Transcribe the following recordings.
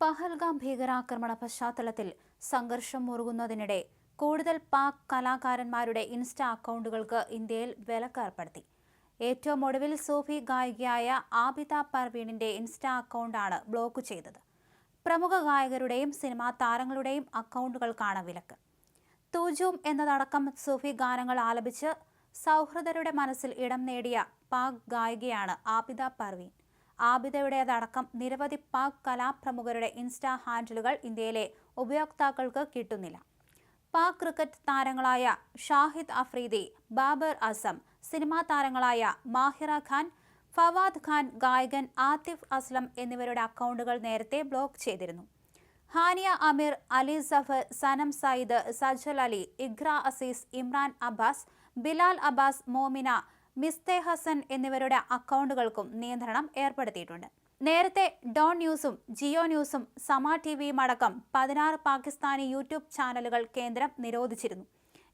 പഹൽഗാം ഭീകരാക്രമണ പശ്ചാത്തലത്തിൽ സംഘർഷം മുറുകുന്നതിനിടെ കൂടുതൽ പാക് കലാകാരന്മാരുടെ ഇൻസ്റ്റ അക്കൗണ്ടുകൾക്ക് ഇന്ത്യയിൽ വിലക്കേർപ്പെടുത്തി. ഏറ്റവും ഒടുവിൽ സൂഫി ഗായികയായ ആബിദ പർവീണിന്റെ ഇൻസ്റ്റ അക്കൗണ്ടാണ് ബ്ലോക്ക് ചെയ്തത്. പ്രമുഖ ഗായകരുടെയും സിനിമാ താരങ്ങളുടെയും അക്കൗണ്ടുകൾക്കാണ് വിലക്ക്. തൂജൂം എന്നതടക്കം സൂഫി ഗാനങ്ങൾ ആലപിച്ച് സൗഹൃദരുടെ മനസ്സിൽ ഇടം നേടിയ പാക് ഗായികയാണ് ആബിദ പർവീൻ ആബിദയുടേതടക്കം നിരവധി പാക് കലാപ്രമുഖരുടെ ഇൻസ്റ്റാ ഹാൻഡിലുകൾ ഇന്ത്യയിലെ ഉപയോക്താക്കൾക്ക് കിട്ടുന്നില്ല. പാക് ക്രിക്കറ്റ് താരങ്ങളായ ഷാഹിദ് അഫ്രീദി ബാബർ അസം സിനിമാ താരങ്ങളായ മാഹിറ ഖാൻ ഫവാദ് ഖാൻ ഗായകൻ ആതിഫ് അസ്ലം എന്നിവരുടെ അക്കൗണ്ടുകൾ നേരത്തെ ബ്ലോക്ക് ചെയ്തിരുന്നു. ഹാനിയ അമീർ അലി സഫർ സനം സയ്യിദ് സജൽ അലി ഇഖ്ര അസീസ് ഇമ്രാൻ അബ്ബാസ് ബിലാൽ അബ്ബാസ് മോമിന മിസ്തെ ഹസൻ എന്നിവരുടെ അക്കൗണ്ടുകൾക്കും നിയന്ത്രണം ഏർപ്പെടുത്തിയിട്ടുണ്ട്. നേരത്തെ ഡോൺ ന്യൂസും ജിയോ ന്യൂസും സമാ ടി വിയും അടക്കം പതിനാറ് പാകിസ്ഥാനി യൂട്യൂബ് ചാനലുകൾ കേന്ദ്രം നിരോധിച്ചിരുന്നു.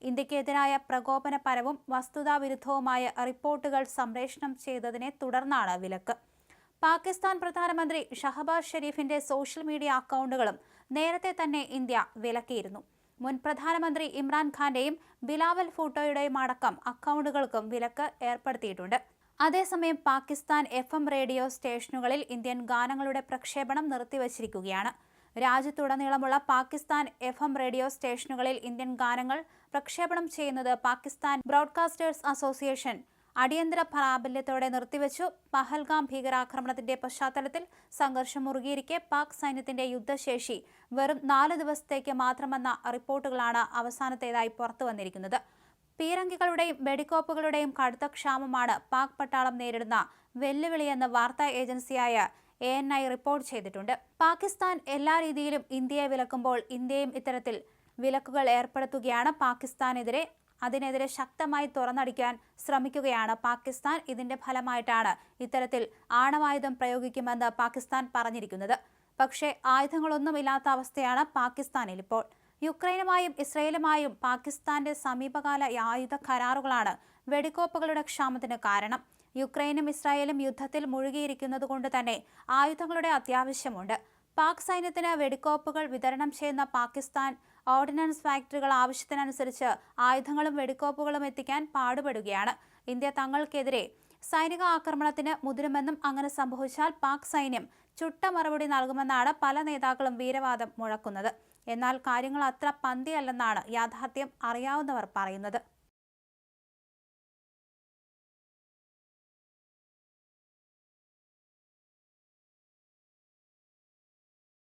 ഇന്ത്യക്കെതിരായ പ്രകോപനപരവും വസ്തുതാവിരുദ്ധവുമായ റിപ്പോർട്ടുകൾ സംപ്രേഷണം ചെയ്തതിനെ തുടർന്നാണ് വിലക്ക്. പാകിസ്ഥാൻ പ്രധാനമന്ത്രി ഷഹബാസ് ഷെരീഫിന്റെ സോഷ്യൽ മീഡിയ അക്കൗണ്ടുകളും നേരത്തെ തന്നെ ഇന്ത്യ വിലക്കിയിരുന്നു. മുൻ പ്രധാനമന്ത്രി ഇമ്രാൻഖാന്റെയും ബിലാവൽ ഫൂട്ടോയുടെയും അടക്കം അക്കൗണ്ടുകൾക്കും വിലക്ക് ഏർപ്പെടുത്തിയിട്ടുണ്ട്. അതേസമയം പാകിസ്ഥാൻ എഫ് എം റേഡിയോ സ്റ്റേഷനുകളിൽ ഇന്ത്യൻ ഗാനങ്ങളുടെ പ്രക്ഷേപണം നിർത്തിവച്ചിരിക്കുകയാണ്. രാജ്യത്തുടനീളമുള്ള പാകിസ്ഥാൻ എഫ് എം റേഡിയോ സ്റ്റേഷനുകളിൽ ഇന്ത്യൻ ഗാനങ്ങൾ പ്രക്ഷേപണം ചെയ്യുന്നത് പാകിസ്ഥാൻ ബ്രോഡ്കാസ്റ്റേഴ്സ് അസോസിയേഷൻ അടിയന്തര പ്രാബല്യത്തോടെ നിർത്തിവെച്ചു. പഹൽഗാം ഭീകരാക്രമണത്തിന്റെ പശ്ചാത്തലത്തിൽ സംഘർഷം മുറുകിയിരിക്കെ പാക് സൈന്യത്തിന്റെ യുദ്ധശേഷി വെറും നാല് ദിവസത്തേക്ക് മാത്രമെന്ന റിപ്പോർട്ടുകളാണ് അവസാനത്തേതായി പുറത്തുവന്നിരിക്കുന്നത് പീരങ്കികളുടെയും വെടിക്കോപ്പുകളുടെയും കടുത്ത ക്ഷാമമാണ് പാക് പട്ടാളം നേരിടുന്ന വെല്ലുവിളിയെന്ന് വാർത്താ ഏജൻസിയായ എ എൻ ഐ റിപ്പോർട്ട് ചെയ്തിട്ടുണ്ട്. പാകിസ്ഥാൻ എല്ലാ രീതിയിലും ഇന്ത്യയെ വിലക്കുമ്പോൾ ഇന്ത്യയും ഇത്തരത്തിൽ വിലക്കുകൾ ഏർപ്പെടുത്തുകയാണ് പാകിസ്ഥാനെതിരെ. അതിനെതിരെ ശക്തമായി തുറന്നടിക്കാൻ ശ്രമിക്കുകയാണ് പാകിസ്ഥാൻ. ഇതിന്റെ ഫലമായിട്ടാണ് ഇത്തരത്തിൽ ആണവായുധം പ്രയോഗിക്കുമെന്ന് പാകിസ്ഥാൻ പറഞ്ഞിരിക്കുന്നത്. പക്ഷേ ആയുധങ്ങളൊന്നുമില്ലാത്ത അവസ്ഥയാണ് പാകിസ്ഥാനിൽ ഇപ്പോൾ. യുക്രൈനുമായും ഇസ്രയേലുമായും പാകിസ്ഥാന്റെ സമീപകാല ആയുധ കരാറുകളാണ് വെടിക്കോപ്പുകളുടെ ക്ഷാമത്തിന് കാരണം. യുക്രൈനും ഇസ്രായേലും യുദ്ധത്തിൽ മുഴുകിയിരിക്കുന്നത് കൊണ്ട് തന്നെ ആയുധങ്ങളുടെ അത്യാവശ്യമുണ്ട്. പാക് സൈന്യത്തിന് വെടിക്കോപ്പുകൾ വിതരണം ചെയ്യുന്ന പാകിസ്ഥാൻ ഓർഡിനൻസ് ഫാക്ടറികൾ ആവശ്യത്തിനനുസരിച്ച് ആയുധങ്ങളും വെടിക്കോപ്പുകളും എത്തിക്കാൻ പാടുപെടുകയാണ്. ഇന്ത്യ തങ്ങൾക്കെതിരെ സൈനിക ആക്രമണത്തിന് മുതിരുമെന്നും അങ്ങനെ സംഭവിച്ചാൽ പാക് സൈന്യം ചുട്ട മറുപടി നൽകുമെന്നാണ് പല നേതാക്കളും വീരവാദം മുഴക്കുന്നത്. എന്നാൽ കാര്യങ്ങൾ അത്ര പന്തിയല്ലെന്നാണ് യാഥാർത്ഥ്യം അറിയാവുന്നവർ പറയുന്നത്.